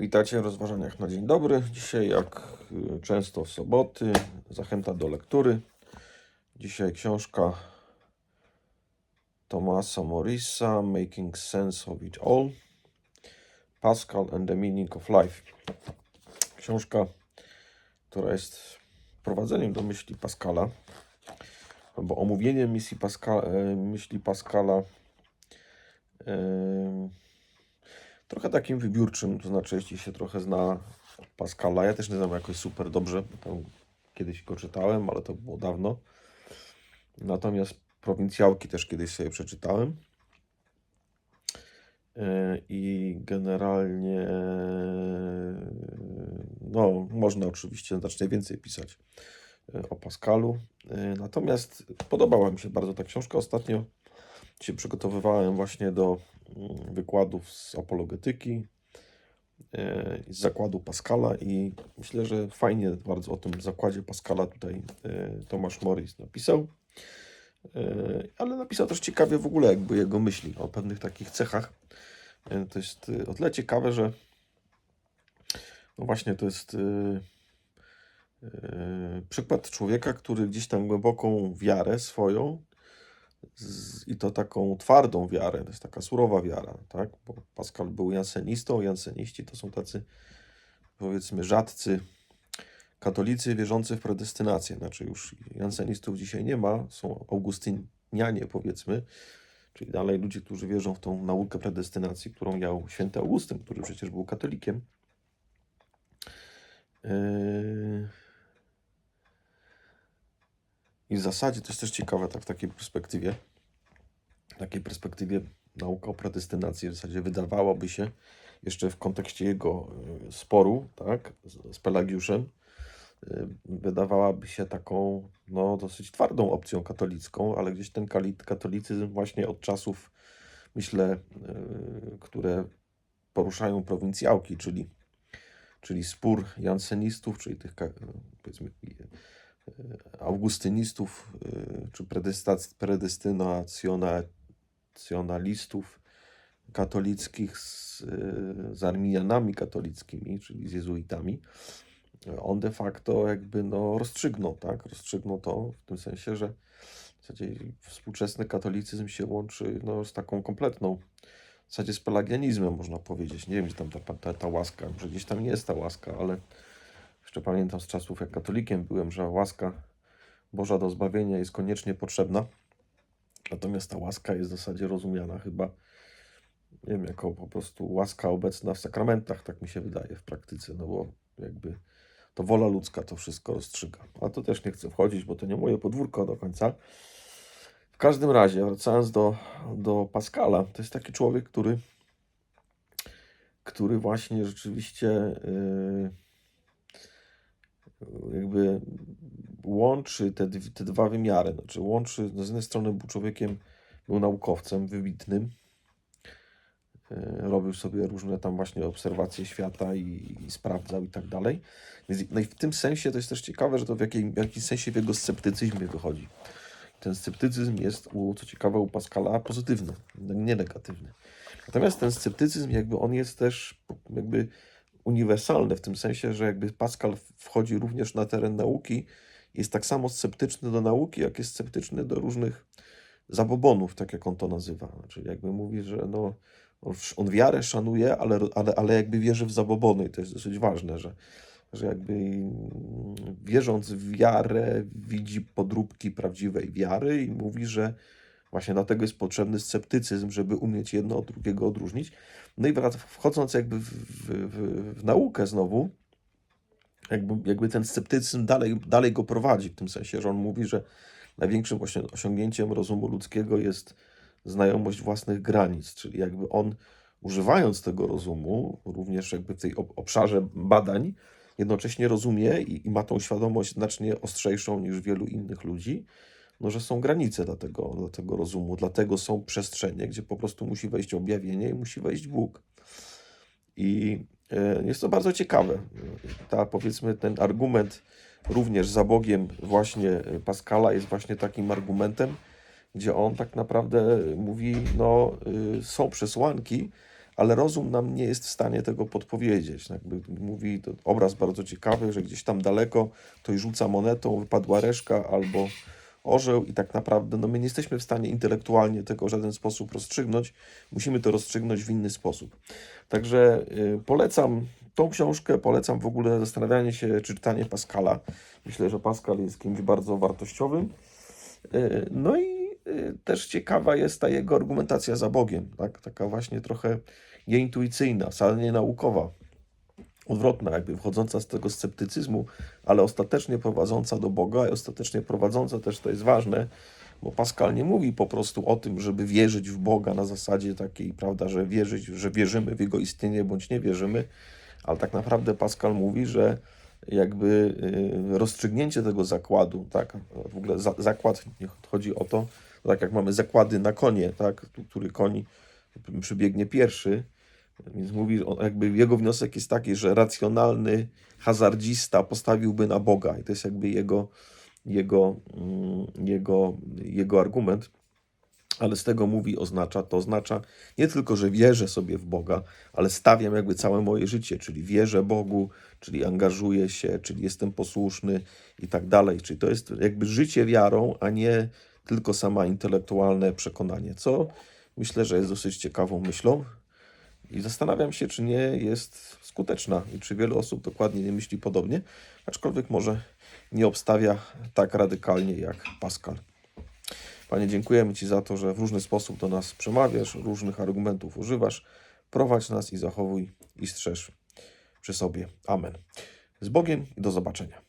Witajcie w rozważaniach na dzień dobry. Dzisiaj, jak y, często w soboty, zachęta do lektury. Dzisiaj książka Tomasa Morrisa, Making Sense of It All. Pascal and the Meaning of Life. Książka, która jest wprowadzeniem do myśli Pascala, albo omówieniem misji Pasca, e, myśli Pascala. Trochę takim wybiórczym, to znaczy jeśli się trochę zna Pascala, ja też nie znam jakoś super dobrze, tam kiedyś go czytałem, ale to było dawno. Natomiast prowincjałki też kiedyś sobie przeczytałem. E, I generalnie, no, można oczywiście znacznie więcej pisać e, o Pascalu. E, Natomiast podobała mi się bardzo ta książka. Ostatnio się przygotowywałem właśnie do mm, wykładów z apologetyki, e, z zakładu Pascala i myślę, że fajnie bardzo o tym zakładzie Pascala tutaj e, Tomasz Morris napisał. E, Ale napisał też ciekawie w ogóle jakby jego myśli o pewnych takich cechach. To jest o tyle ciekawe, że no właśnie to jest przykład człowieka, który gdzieś tam głęboką wiarę swoją i to taką twardą wiarę, to jest taka surowa wiara, tak? Bo Pascal był jansenistą, janseniści to są tacy powiedzmy rzadcy katolicy wierzący w predestynację, znaczy już jansenistów dzisiaj nie ma, są augustynianie powiedzmy, czyli dalej ludzie, którzy wierzą w tą naukę predestynacji, którą miał święty Augustyn, który przecież był katolikiem. Yy... I w zasadzie to jest też ciekawe tak w takiej perspektywie, w takiej perspektywie nauka o predestynacji w zasadzie wydawałoby się, jeszcze w kontekście jego y, sporu, tak, z, Pelagiuszem, y, wydawałaby się taką, no, dosyć twardą opcją katolicką, ale gdzieś ten katolicyzm właśnie od czasów, myślę, y, które poruszają prowincjałki, czyli, czyli spór jansenistów, czyli tych, powiedzmy, augustynistów y, czy predestynacjonalistów katolickich z, y, z arminianami katolickimi, czyli z jezuitami, on de facto jakby no rozstrzygnął, tak? Rozstrzygnął to w tym sensie, że w zasadzie współczesny katolicyzm się łączy no, z taką kompletną, w zasadzie z pelagianizmem można powiedzieć. Nie wiem, gdzie tam ta, ta, ta łaska, że gdzieś tam jest ta łaska, ale jeszcze pamiętam z czasów, jak katolikiem byłem, że łaska Boża do zbawienia jest koniecznie potrzebna. Natomiast ta łaska jest w zasadzie rozumiana chyba, nie wiem, jako po prostu łaska obecna w sakramentach, tak mi się wydaje w praktyce, no bo jakby to wola ludzka to wszystko rozstrzyga. A to też nie chcę wchodzić, bo to nie moje podwórko do końca. W każdym razie, wracając do, do Pascala, to jest taki człowiek, który, który właśnie rzeczywiście yy, jakby łączy te, te dwa wymiary. Znaczy łączy, no z jednej strony był człowiekiem, był naukowcem wybitnym, e, robił sobie różne tam właśnie obserwacje świata i, i sprawdzał i tak dalej. No i w tym sensie to jest też ciekawe, że to w, jakiej, sensie w jego sceptycyzmie wychodzi. Ten sceptycyzm jest, u, co ciekawe, u Pascala pozytywny, nie negatywny. Natomiast ten sceptycyzm jakby on jest też jakby uniwersalny w tym sensie, że jakby Pascal wchodzi również na teren nauki, jest tak samo sceptyczny do nauki, jak jest sceptyczny do różnych zabobonów, tak jak on to nazywa. Czyli jakby mówi, że no, on, on wiarę szanuje, ale, ale, ale jakby wierzy w zabobony i to jest dosyć ważne, że, że jakby mm, wierząc w wiarę widzi podróbki prawdziwej wiary i mówi, że właśnie dlatego jest potrzebny sceptycyzm, żeby umieć jedno od drugiego odróżnić. No i wchodząc jakby w, w, w, w naukę znowu, jakby, jakby ten sceptycyzm dalej, dalej go prowadzi, w tym sensie, że on mówi, że największym osią- osiągnięciem rozumu ludzkiego jest znajomość własnych granic, czyli jakby on używając tego rozumu, również jakby w tej ob- obszarze badań, jednocześnie rozumie i, i ma tą świadomość znacznie ostrzejszą niż wielu innych ludzi, no, że są granice dla tego, dla tego rozumu, dlatego są przestrzenie, gdzie po prostu musi wejść objawienie i musi wejść Bóg. I e, jest to bardzo ciekawe. Ta, powiedzmy, ten argument również za Bogiem właśnie e, Pascala jest właśnie takim argumentem, gdzie on tak naprawdę mówi, no y, są przesłanki, ale rozum nam nie jest w stanie tego podpowiedzieć. Jakby mówi to obraz bardzo ciekawy, że gdzieś tam daleko ktoś rzuca monetą, wypadła reszka albo orzeł i tak naprawdę no my nie jesteśmy w stanie intelektualnie tego w żaden sposób rozstrzygnąć. Musimy to rozstrzygnąć w inny sposób. Także y, polecam tą książkę, polecam w ogóle zastanawianie się, czy czytanie Pascala. Myślę, że Pascal jest kimś bardzo wartościowym. Y, No i y, też ciekawa jest ta jego argumentacja za Bogiem, tak? taka właśnie trochę nieintuicyjna, wcale nie naukowa, odwrotna, jakby wchodząca z tego sceptycyzmu, ale ostatecznie prowadząca do Boga i ostatecznie prowadząca też, to jest ważne, bo Pascal nie mówi po prostu o tym, żeby wierzyć w Boga na zasadzie takiej, prawda, że wierzyć, że wierzymy w Jego istnienie bądź nie wierzymy, ale tak naprawdę Pascal mówi, że jakby y, rozstrzygnięcie tego zakładu, tak, w ogóle za, zakład, chodzi o to, tak jak mamy zakłady na konie, tak, który koń przybiegnie pierwszy, więc mówi, jakby jego wniosek jest taki, że racjonalny hazardzista postawiłby na Boga i to jest jakby jego, jego, mm, jego, jego argument. Ale z tego mówi, oznacza, to oznacza nie tylko, że wierzę sobie w Boga, ale stawiam jakby całe moje życie, czyli wierzę Bogu, czyli angażuję się, czyli jestem posłuszny i tak dalej. Czyli to jest jakby życie wiarą, a nie tylko sama intelektualne przekonanie, co myślę, że jest dosyć ciekawą myślą. I zastanawiam się, czy nie jest skuteczna i czy wielu osób dokładnie nie myśli podobnie, aczkolwiek może nie obstawia tak radykalnie jak Pascal. Panie, dziękujemy Ci za to, że w różny sposób do nas przemawiasz, różnych argumentów używasz. Prowadź nas i zachowuj i strzeż przy sobie. Amen. Z Bogiem i do zobaczenia.